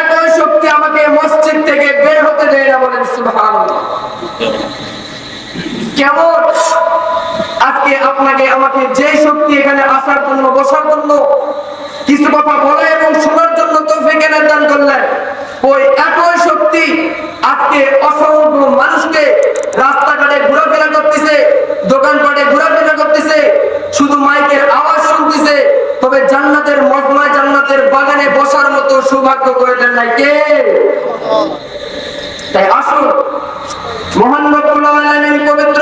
একই শক্তি আমাকে মসজিদ থেকে বের হতে দেয় না বলেন সুবহান কেমন? আজকে আপনাকে, আমাকে যে শক্তি এখানে আসার জন্য, বসার জন্য, কিছু কথা বলে এবং শোনার জন্য তৌফিক এনে দান করলেন। ওই একই শক্তি আজকে অসংখ্য মানুষকে রাস্তাঘাটে মতো সৌভাগ্য করে দেন নাই কে? তাই আসুন। মহান পবিত্র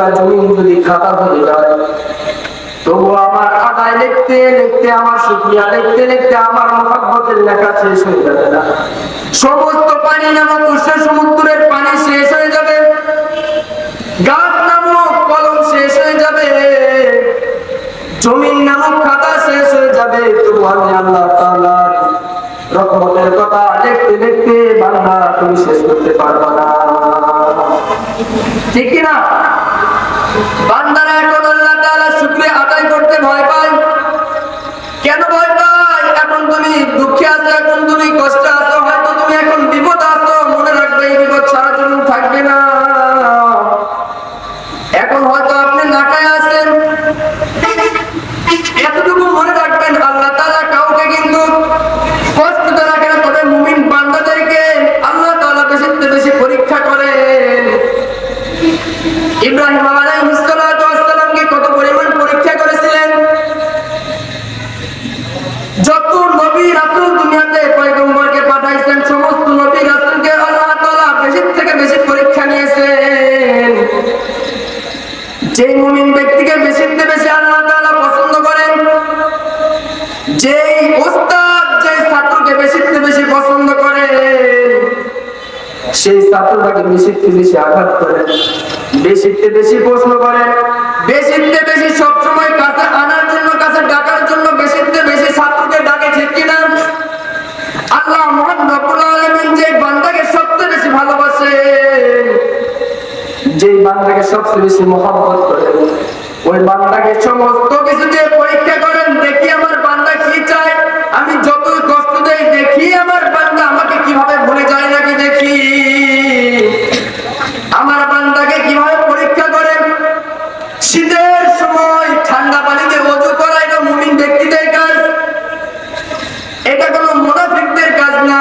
পুরা জমিন যদি খাতা হয়ে যায় তবু আমার আদায় লিখতে লিখতে আমার শুক্রিয়া, লিখতে লিখতে আমার মহাব্বতের লেখা শেষ হয়ে যাবে না। সমস্ত পানি নামক উৎস সমুদ্রের পানি শেষ হয়ে যাবে। গাছ নামক কলম শেষ হয়ে যাবে। জমিন নামক খাতা শেষ হয়ে যাবে। তবু আমি আল্লাহ তাআলার রহমতের কথা লিখতে লিখতে বাংলা তুমি শেষ করতে পারবা না। ঠিক কি না বান্দারা এখন আল্লাহ তাআলা শুকরিয়া আদায় করতে ভয় পায় কেন ভয় পায় এখন তুমি দুঃখে আছো এখন তুমি কষ্টে আছো হয়তো তুমি এখন বিপদ আছো মনে রাখবে এই বিপদ সারা জীবন থাকবে না এখন হয়তো আপনি নাকায় আছেন এতটুকু মনে রাখবেন আল্লাহ তাআলা কাউকে কিন্তু কষ্ট দিয়ে রাখে না তবে মুমিন বান্দাদেরকে আল্লাহ তাআলা বেশি বেশি পরীক্ষা করেন ইব্রাহিম আলাইহিস সালাতু ওয়াস সালামকে কত পরিমাণ পরীক্ষা করেছিলেন যত নবী রাসূল দুনিয়াতে পয়গম্বরকে পাঠাইছেন সমস্ত নবী রাসূলকে আল্লাহ তাআলা বেশি থেকে বেশি পরীক্ষা নিয়েছেন যে মুমিন ব্যক্তিকে বেশি থেকে বেশি আল্লাহ তাআলা পছন্দ করেন। যেই উস্তাদ যে ছাত্রকে বেশি থেকে বেশি পছন্দ করে, সেই ছাত্রটাকে বেশিতে বেশি আঘাত করে বেশিতে বেশি প্রশ্ন করে। বেশিতে বেশি সবসময় কাছে আনার জন্য, কাছে ডাকার জন্য বেশিতে বেশি ছাত্রকে ডাকে, ঠিক কিনা? আল্লাহ মহান রব্বুল আলামিন যে বান্দাকে সবচেয়ে বেশি ভালোবাসে যে বান্দাকে সবচেয়ে বেশি মহব্বত করে। ওই বান্দাকে সমস্ত কিছু দিয়ে পরীক্ষা করেন, দেখি আমার বান্দা কি চায়। আমি যতই কষ্ট দেই, দেখি আমার বান্দা আমাকে কীভাবে ভুলে যায় নাকি দেখি। আমার বান্দাকে কীভাবে পরীক্ষা করেন? শীতের সময় ঠান্ডা পানিতে অজু করা এটা মুমিন ব্যক্তিদের কাজ এটা কোনো মুনাফিকদের কাজ না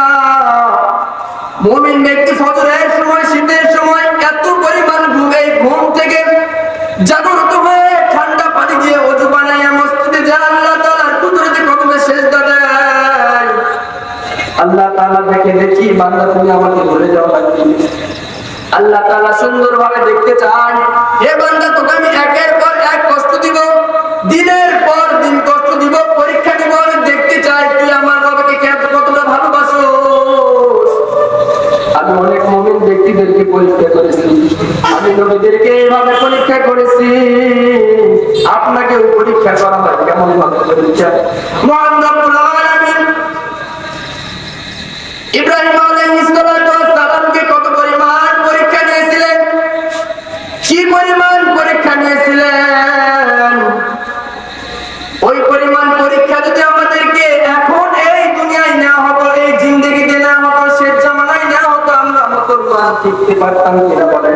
মুমিন ব্যক্তি ফজরের সময় শীতের সময় এত পরিমাণ ঘুম এই ঘুম থেকে জাগ্রত হয়ে ঠান্ডা পানি দিয়ে অজু বানাইয়া মসজিদে যায় আল্লাহ তাআলার কুদরতি কদমে সেজদা দেয় আল্লাহ তাআলা দেখে দেখি বান্দা তুমি আমাকে ভুলে যাও লাগবে আল্লাহ তাআলা সুন্দরভাবে দেখতে চান, হে বান্দা, তোকে আমি একের পর এক কষ্ট দিব, দিনের পর দিন কষ্ট দিব, পরীক্ষা দিব, আমি দেখতে চাই, তুই আমার বাবাকে কেন কতটা ভালোবাসোস আমি অনেক মমিন ব্যক্তিদেরকে পরীক্ষা করেছি। আমি নবীদেরকে এইভাবে পরীক্ষা করেছি। আপনাকেও পরীক্ষা করা হয়, কেমন ভাবে পরীক্ষা? মহান ইব্রাহিম আলাইহিসসালামকে কত পরিমাণ পরীক্ষা নিয়েছিলেন? কি পরিমাণ পরীক্ষা নিয়েছিলেন? ওই পরিমাণ পরীক্ষা যদি আমাদেরকে এখন এই দুনিয়ায় নেওয়া হতো, এই জিন্দগিতে নেওয়া হতো, শেষ জামানায় নেওয়া হতো, আমরা মুসলমান শিখতে পারতাম কিনা বলেন?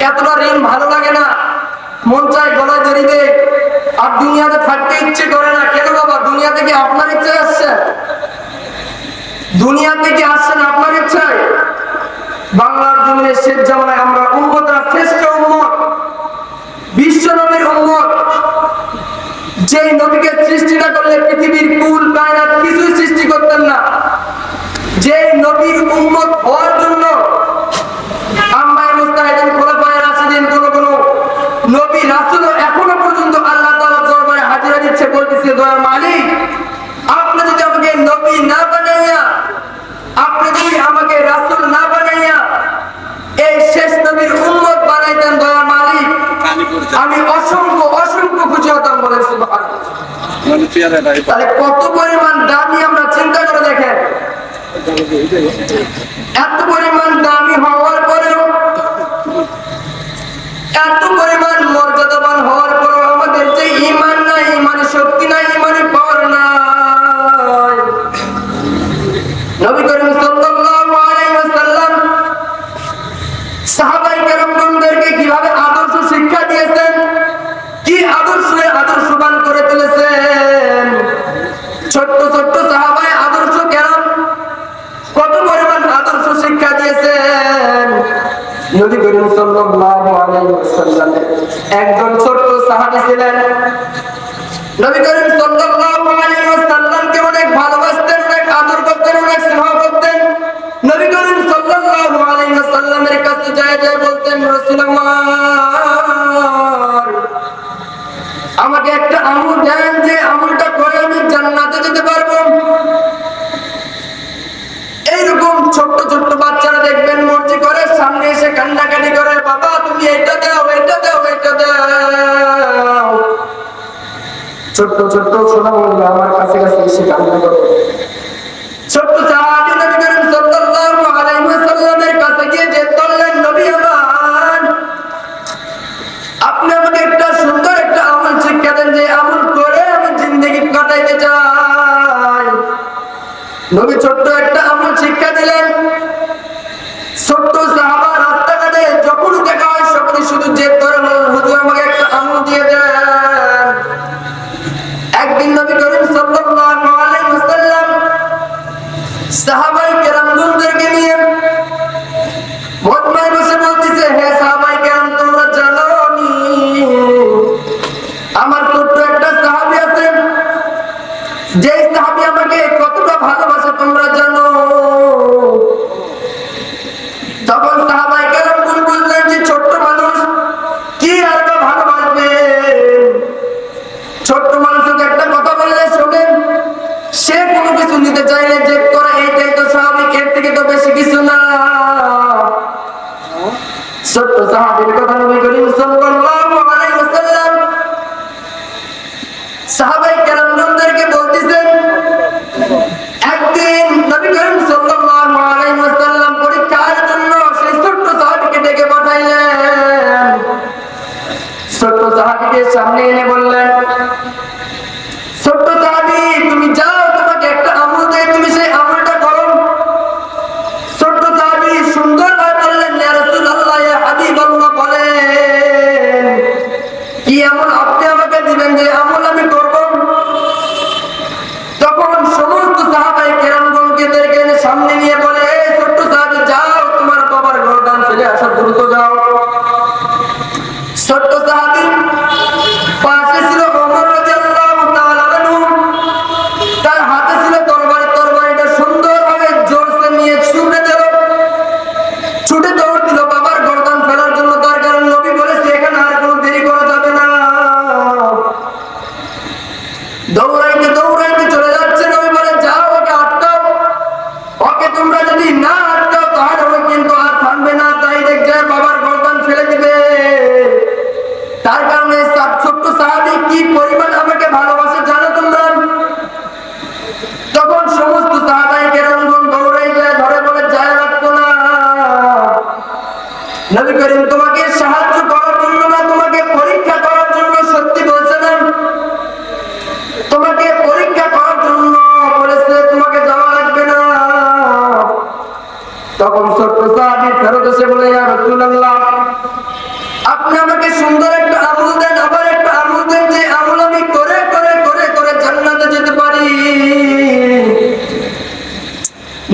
এতটা ঋণ ভালো লাগে না। মন চায় গলায় জড়ি দে। আর দুনিয়াতে থাকতে ইচ্ছে করে না। কেন বাবা? দুনিয়া থেকে আপনার ইচ্ছে আসছে? দুনিয়া থেকে আসছেন আপনার ইচ্ছায় বাংলার জমিনের শেষ জামানায় আমরা উন্মতরা শ্রেষ্ঠ উন্মত বিশ্ব নবীর উন্মত যেই নবী কত পরিমাণ দামি আমরা চিন্তা করে দেখেন? এত পরিমাণ দামি হওয়ার পরেও এত একজন ছোট্ট সাহাবি ছিলেন। নবী করিম সাল্লাল্লাহু আলাইহি ওয়া সাল্লামকে অনেক ভালোবাসতেন, অনেক আদর করতেন, অনেক স্নেহ করতেন। নবী করিম সাল্লাল্লাহু আলাইহি ওয়া সাল্লামের কাছে যায় যায় বলতেন, রাসূল আমার, আমাকে একটা আঙ্গুর দেন। sallallahu সামনে এনে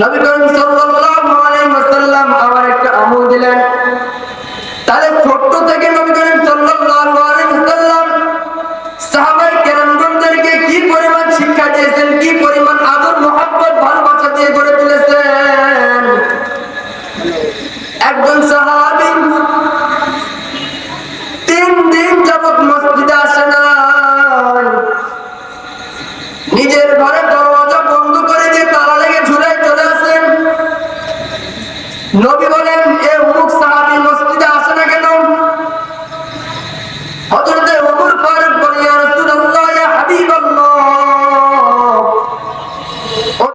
নবী করিম সাল্লাল্লাহু